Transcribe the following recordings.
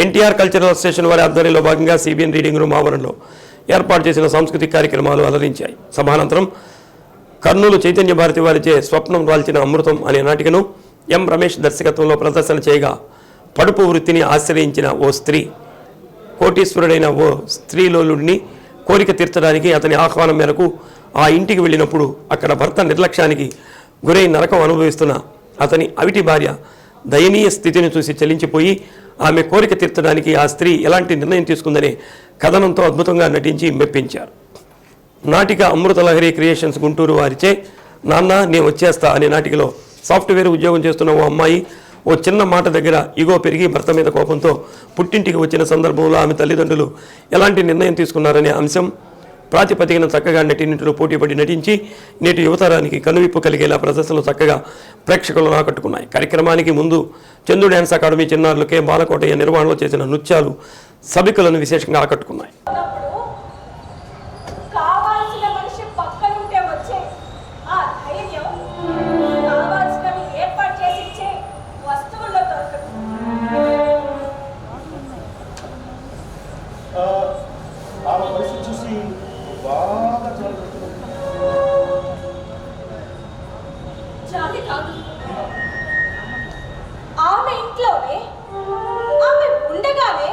NTR cultural association వారి ఆధ్వర్యంలో భాగంగా సిబిఎన్ రీడింగ్ రూమ్ ఆవరణలో ఏర్పాటు చేసిన సాంస్కృతిక కార్యక్రమాలు అలరించాయి. సభానంతరం కర్నూలు చైతన్య భారతి వారిచే స్వప్నం రాల్చిన అమృతం అనే నాటికను ఎం రమేష్ దర్శకత్వంలో ప్రదర్శన చేయగా పడుపు వృత్తిని ఆశ్రయించిన ఓ స్త్రీ కోటీశ్వరుడైన ఓ స్త్రీలోలుడిని కోరిక తీర్చడానికి అతని ఆహ్వానం మేరకు ఆ ఇంటికి వెళ్ళినప్పుడు అక్కడ భర్త నిర్లక్ష్యానికి గురై నరకం అనుభవిస్తున్న అతని అవిటి భార్య దయనీయ స్థితిని చూసి చలించిపోయి ఆమె కోరిక తీర్చడానికి ఆ స్త్రీ ఎలాంటి నిర్ణయం తీసుకుందనే కథనంతో అద్భుతంగా నటించి మెప్పించారు. నాటిక అమృతలహరి క్రియేషన్స్ గుంటూరు వారిచే నాన్న నేను వచ్చేస్తా అనే నాటికలో సాఫ్ట్వేర్ ఉద్యోగం చేస్తున్న ఓ అమ్మాయి ఓ చిన్న మాట దగ్గర ఇగో పెరిగి భర్త మీద కోపంతో పుట్టింటికి వచ్చిన సందర్భంలో ఆమె తల్లిదండ్రులు ఎలాంటి నిర్ణయం తీసుకున్నారనే అంశం ప్రాతిపదికన చక్కగా నటినింటిలో పోటీపడి నటించి నేటి యువతరానికి కనువిప్పు కలిగేలా ప్రదర్శనలు చక్కగా ప్రేక్షకులను ఆకట్టుకున్నాయి. కార్యక్రమానికి ముందు చందు డ్యాన్స్ అకాడమీ చిన్నారులు కె. బాలకోటయ్య నిర్వహణలో చేసిన నృత్యాలు సభికులను విశేషంగా ఆకట్టుకున్నాయి. కావాల్సిన మనిషి పక్కనుంటే వచ్చే ఆ ధైర్యం కావాల్సినవి ఏర్పాటు చేసి ఇచ్చే వస్తువుల్లో దొరకదు. ఆ, ఆమె పరిస్థితి చూసి బాగా చాలా కాదు. ఆమె ఇంట్లోనే ఆమె ఉండగానే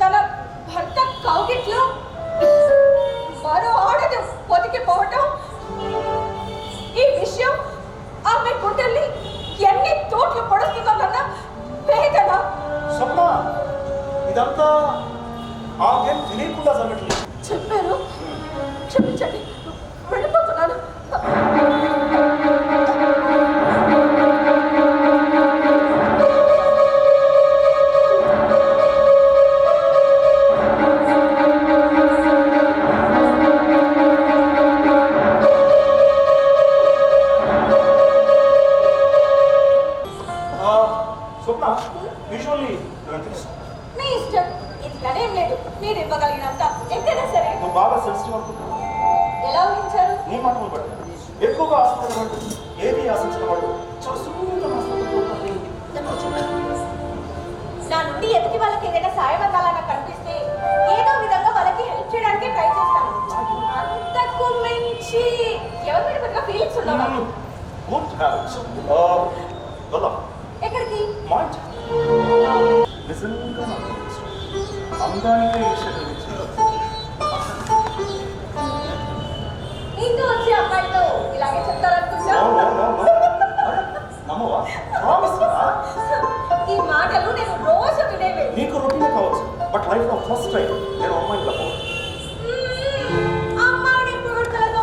తన భర్త కౌగిట్లో మరో ఆడది పొదికిపోవటం ఈ విషయం ఆమె గుండెల్ని ఎన్ని తోట్లు పొడుస్తుందన్న వేదన. ఇదంతా ఆమెం తెలియకుండా జరగట్లేదు చెప్పారు? క్షమించండి. వెళ్ళిపోతున్నాను. నాకు తెలుసు. మీ ఇష్టం. ఇది గడేం లేదు. మీరు ఇవ్వగలిగినంత ఎక్కడైనా సరే. నువ్వు బాగా సెన్సిటివ్ అనుకుంటున్నావు. ఎలా ఊహించారు? నీ మాటలు బట్టి ఎక్కువగా ఆశించిన వాడు ఏది ఆశించిన వాడు చాలా సున్నితంగా నా నుండి ఎదుటి వాళ్ళకి ఏదైనా సాయం అందాలని కనిపిస్తే ఏదో విధంగా వాళ్ళకి హెల్ప్ చేయడానికి ట్రై చేస్తాను. అంతకు మించి ఎవరి మీద పెద్దగా ఫీలింగ్స్ ఉండవు గుడ్ హ్యాబిట్స్ వెళ్దాం ఎక్కడికి? మా అందానికే కలిగించింది. ఇంటూ వచ్చే అమ్మాయితో ఇలాగే. అరే, నమ్మవా రా? ఈ మాటలు నేను రోజు వినేవి నీకు రొటీనే కావచ్చు బట్ లైఫ్లో ఫస్ట్ టైం నేను అమ్మాయిని అమ్మాయిని పువ్వులతో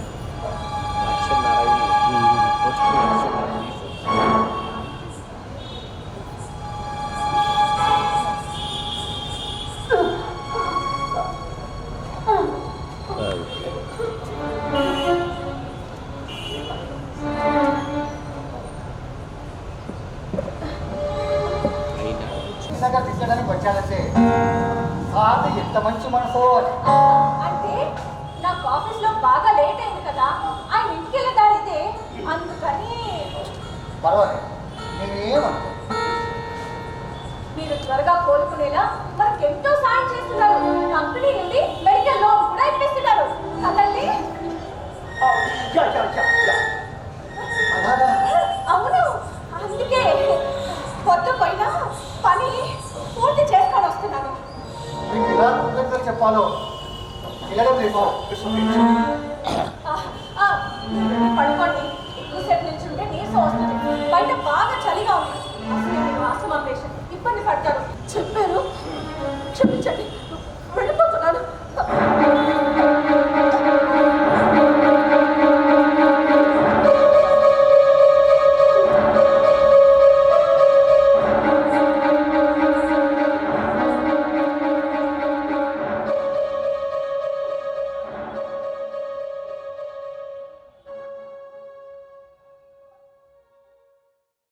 దిద్దడానికి వచ్చాడంటే సార్ ఎంత మంచి మనసో అంటే నాకు ఆఫీస్లో బాగా లేట్ అయింది కదా ఆయన ఇంటికి వెళ్ళే దారితే అందుకని. పర్వాలేదు మీరు త్వరగా కోలుకునేలా మనకు ఎంతో సాయం చేస్తున్నారు. కంపెనీ నుండి మెడికల్ లోన్ కూడా ఇప్పిస్తున్నారు. కదండి కృతజ్ఞతలు చెప్పాలో లేదు పడుకోండి ఎక్కువసేపు నిల్చుంటే నీరసం వస్తుంది బయట బాగా చలిగా ఉంది